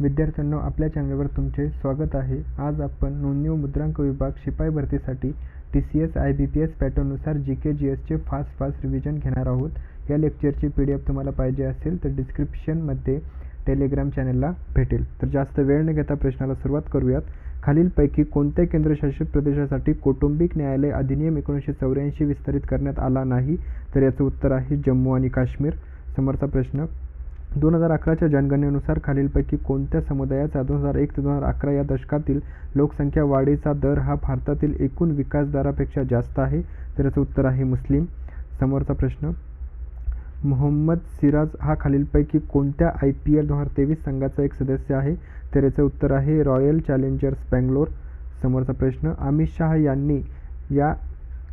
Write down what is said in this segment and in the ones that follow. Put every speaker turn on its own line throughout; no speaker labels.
विद्यार्थ्यांनो आपल्या चॅनलवर तुमचे स्वागत आहे. आज आपण नोंदणी व मुद्रांक विभाग शिपाई भरतीसाठी T C S I B P S पॅटर्ननुसार G K G एसचे फास्ट फास्ट रिव्हिजन घेणार आहोत. या लेक्चरची पी डी एफ तुम्हाला पाहिजे असेल तर डिस्क्रिप्शनमध्ये टेलिग्राम चॅनलला भेटेल. तर जास्त वेळ न घेता प्रश्नाला सुरुवात करूयात. खालीलपैकी कोणत्या केंद्रशासित प्रदेशासाठी कौटुंबिक न्यायालय अधिनियम एकोणीसशे चौऱ्याऐंशी विस्तारित करण्यात आला नाही? तर याचं उत्तर आहे जम्मू आणि काश्मीर. समोरचा प्रश्न दोन हजार अकराच्या जनगणनेनुसार खालीलपैकी कोणत्या समुदायाचा दोन हजार एक ते दोन हजार अकरा या दशकातील लोकसंख्या वाढीचा दर हा भारतातील एकूण विकास दरापेक्षा जास्त आहे? तर याचं उत्तर आहे मुस्लिम. समोरचा प्रश्न मोहम्मद सिराज हा खालीलपैकी कोणत्या आय पी एल दोन हजार तेवीस संघाचा एक सदस्य आहे? तर याचं उत्तर आहे रॉयल चॅलेंजर्स बँगलोर. समोरचा प्रश्न अमित शहा यांनी या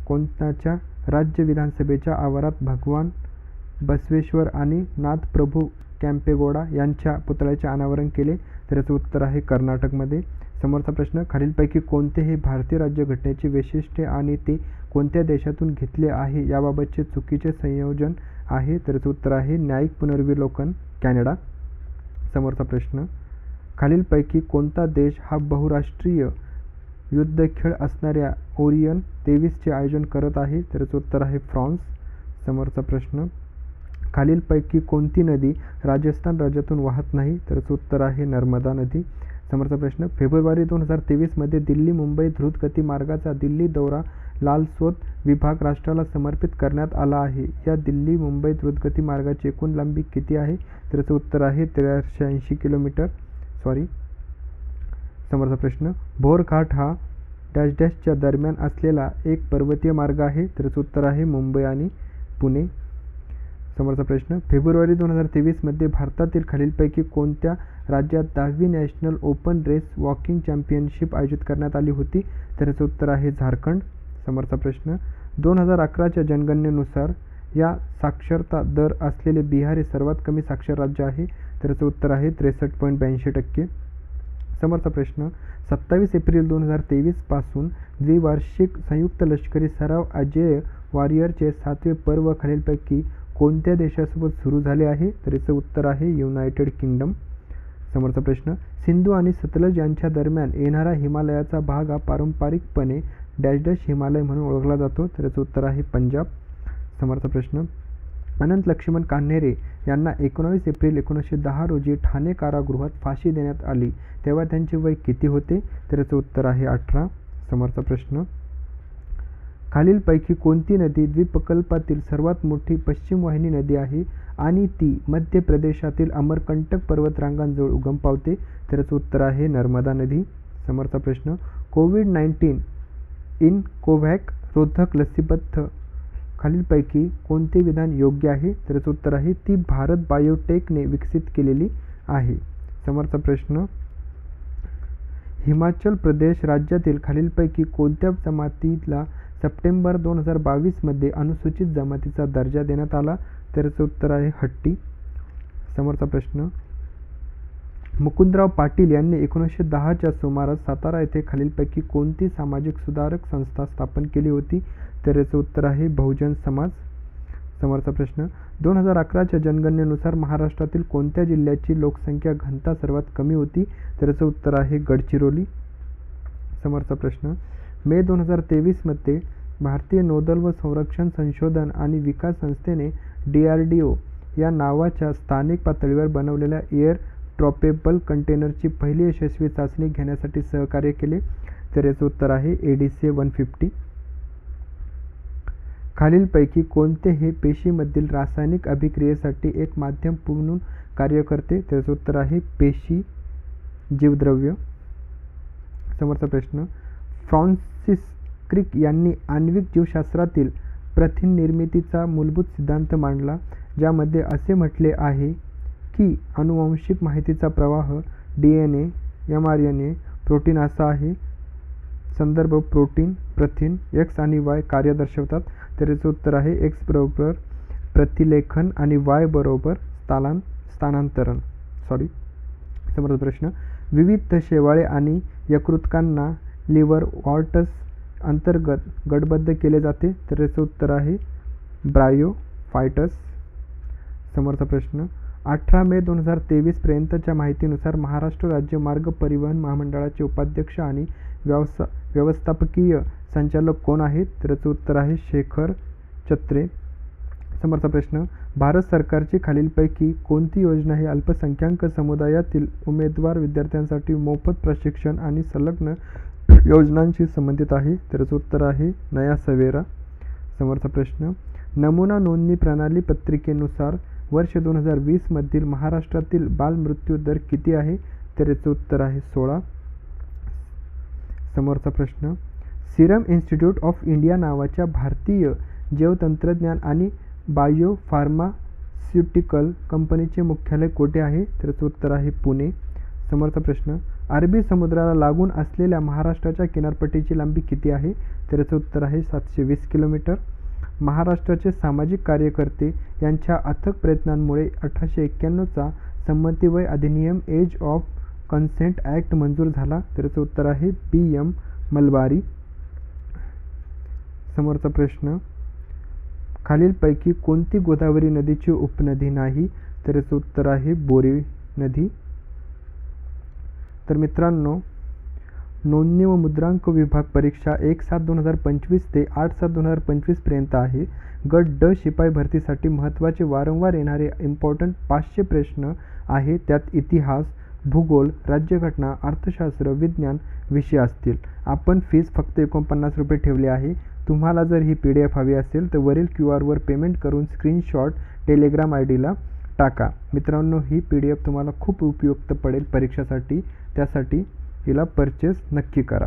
कोणत्याच्या राज्य विधानसभेच्या आवारात भगवान बसवेश्वर आणि नाथप्रभू कॅम्पेगोडा यांच्या पुतळ्याचे अनावरण केले तर याचं उत्तर आहे कर्नाटकमध्ये. समोरचा प्रश्न खालीलपैकी कोणते हे भारतीय राज्यघटनेचे वैशिष्ट्य आणि ते कोणत्या देशातून घेतले आहे याबाबतचे चुकीचे संयोजन आहे तर याचं उत्तर आहे न्यायिक पुनर्विलोकन कॅनडा. समोरचा प्रश्न खालीलपैकी कोणता देश हा बहुराष्ट्रीय युद्ध खेळ असणाऱ्या ओरियन तेवीसचे आयोजन करत आहे तर याचं उत्तर आहे फ्रान्स. समोरचा प्रश्न खालीलपैकी कोणती नदी राजस्थान राज्यातून वाहत नाही? तरच उत्तर आहे नर्मदा नदी. समोरचा प्रश्न फेब्रुवारी दोन हजार तेवीसमध्ये दिल्ली मुंबई द्रुतगती मार्गाचा दिल्ली दौरा लालसोत विभाग राष्ट्राला समर्पित करण्यात आला आहे. या दिल्ली मुंबई द्रुतगती मार्गाची एकूण लांबी किती आहे? त्याचं उत्तर आहे तेराशे ऐंशी किलोमीटर. सॉरी समोरचा प्रश्न भोरघाट हा डॅश डॅशच्या दरम्यान असलेला एक पर्वतीय मार्ग आहे? त्याचं उत्तर आहे मुंबई आणि पुणे. समोरचा प्रश्न फेब्रुवारी दोन हजार तेवीसमध्ये भारतातील खालीलपैकी कोणत्या राज्यात दहावी national open race walking championship आयोजित करण्यात आली होती? तर याचं उत्तर आहे झारखंड. समोरचा प्रश्न दोन हजार अकराच्या जनगणनेनुसार या साक्षरता दर असलेले बिहार हे सर्वात कमी साक्षर राज्य आहे. तर याचं उत्तर आहे त्रेसष्ट पॉईंट ब्याऐंशी टक्के. समोरचा प्रश्न सत्तावीस एप्रिल दोन हजार तेवीसपासून द्विवार्षिक संयुक्त लष्करी सराव अजेय वॉरियरचे सातवे पर्व खालीलपैकी कोणत्या देशासोबत सुरू झाले आहे? तर याचं उत्तर आहे युनायटेड किंगडम. समोरचा प्रश्न सिंधू आणि सतलज यांच्या दरम्यान येणारा हिमालयाचा भाग हा पारंपरिकपणे डॅश डॅश हिमालय म्हणून ओळखला जातो. तर याचं उत्तर आहे पंजाब. समोरचा प्रश्न अनंत लक्ष्मण कान्हेरे यांना एकोणावीस एप्रिल एकोणीसशे दहा रोजी ठाणे कारागृहात फाशी देण्यात आली. तेव्हा त्यांचे वय किती होते? तर याचं उत्तर आहे अठरा. समोरचा प्रश्न खालीलपैकी कोणती नदी द्वीपकल्पातील सर्वात मोठी पश्चिम वाहिनी नदी आहे आणि ती मध्य प्रदेशातील अमरकंटक पर्वतरांगांजवळ उगम पावते? तर उत्तर आहे नर्मदा नदी. समोरचा प्रश्न कोविड नाईन्टीन इन कोव्हॅक रोधक लसीबद्ध खालीलपैकी कोणते विधान योग्य आहे? त्याचं उत्तर आहे ती भारत बायोटेकने विकसित केलेली आहे. समोरचा प्रश्न हिमाचल प्रदेश राज्यातील खालीलपैकी कोणत्या जमातीला सप्टेंबर दोन हजार बावीसमध्ये अनुसूचित जमातीचा दर्जा देण्यात आला. त्याचं उत्तर आहे हट्टी. समोरचा प्रश्न. मुकुंदराव पाटील यांनी एकोणीसशे दहाच्या सुमारास सातारा येथे खालीलपैकी कोणती सामाजिक सुधारक संस्था स्थापन केली होती? तर याचं उत्तर आहे बहुजन समाज. समोरचा प्रश्न. दोन हजार अकराच्या जनगणनेनुसार महाराष्ट्रातील कोणत्या जिल्ह्याची लोकसंख्या घनता सर्वात कमी होती? तर याचं उत्तर आहे गडचिरोली. समोरचा प्रश्न. मे दोन हजार तेवीसमध्ये भारतीय नौदल व संरक्षण संशोधन आणि विकास संस्थेने डी आर डी ओ या नावाच्या स्थानिक पातळीवर बनवलेल्या एअर ड्रॉपेबल कंटेनरची पहिली यशस्वी चाचणी घेण्यासाठी सहकार्य केले तर याचं उत्तर आहे A D C one fifty. खालीलपैकी कोणते हे पेशीमधील रासायनिक अभिक्रियेसाठी एक माध्यम म्हणून कार्य करते त्याचं उत्तर आहे पेशी जीवद्रव्य. समोरचा प्रश्न फ्रॉन्स फ्रान्सिस क्रिक यांनी आण्विक जीवशास्त्रातील प्रथिन निर्मितीचा मूलभूत सिद्धांत मांडला ज्यामध्ये असे म्हटले आहे की अनुवांशिक माहितीचा प्रवाह D N A M R N A protein असा आहे. संदर्भ प्रोटीन प्रथिन एक्स आणि वाय कार्य दर्शवतात. तर याचं उत्तर आहे एक्स बरोबर प्रतिलेखन आणि वाय बरोबर स्थालां स्थानांतरण. सॉरी समोर प्रश्न. विविध शेवाळे आणि यकृतकांना लिव्हर वॉर्टस अंतर्गत गटबद्ध केले जाते. तर याचं उत्तर आहे ब्रायो फायटस समोरचा प्रश्न अठरा मे दोन हजार तेवीसपर्यंतच्या माहितीनुसार महाराष्ट्र राज्य मार्ग परिवहन महामंडळाचे उपाध्यक्ष आणि व्यवसा व्यवस्थापकीय संचालक कोण आहेत? तर याचं उत्तर आहे शेखर चत्रे. समोरचा प्रश्न भारत सरकारची खालीलपैकी कोणती योजना ही अल्पसंख्याक समुदायातील उमेदवार विद्यार्थ्यांसाठी मोफत प्रशिक्षण आणि संलग्न योजनांशी संबंधित आहे. त्याचं उत्तर आहे नया सवेरा. समोरचा प्रश्न. नमुना नोंदणी प्रणाली पत्रिकेनुसार वर्ष दोन हजार वीसमधील महाराष्ट्रातील बालमृत्यू दर किती आहे? तर याचं उत्तर आहे सोळा. समोरचा प्रश्न. सिरम इन्स्टिट्यूट ऑफ इंडिया नावाच्या भारतीय जैवतंत्रज्ञान आणि बायोफार्मास्युटिकल कंपनीचे मुख्यालय कोठे आहे? त्याचं उत्तर आहे पुणे. समोरचा प्रश्न. अरबी समुद्राला लागून असलेल्या महाराष्ट्राच्या किनारपट्टीची लांबी किती आहे? तर याचं उत्तर आहे सातशे वीस किलोमीटर. महाराष्ट्राचे सामाजिक कार्यकर्ते यांच्या अथक प्रयत्नांमुळे अठराशे एक्क्याण्णवचा संमतीवय अधिनियम एज ऑफ कन्सेंट ॲक्ट मंजूर झाला. तर याचं उत्तर आहे बी. एम. मलबारी. समोरचा प्रश्न. खालीलपैकी कोणती गोदावरी नदीची उपनदी नाही? तर याचं उत्तर आहे बोरी नदी. तर मित्रांनो नोंदणी व मुद्रांक विभाग परीक्षा एक सात दोन हजार पंचवीस ते आठ सात दोन हजार पंचवीसपर्यंत आहे. गट ड शिपाई भरतीसाठी महत्त्वाचे वारंवार येणारे इम्पॉर्टंट पाचशे प्रश्न आहे त्यात इतिहास भूगोल राज्यघटना अर्थशास्त्र विज्ञान विषय असतील. आपण फीस फक्त एकोणपन्नास रुपये ठेवली आहे. तुम्हाला जर ही पी डी एफ हवी असेल तर वरील क्यू आरवर पेमेंट करून स्क्रीनशॉट टेलिग्राम आय डीला टाका. मित्रांनो ही पी डी एफ तुम्हाला खूप उपयुक्त पडेल परीक्षेसाठी. त्यासाठी हिला परचेस नक्की करा.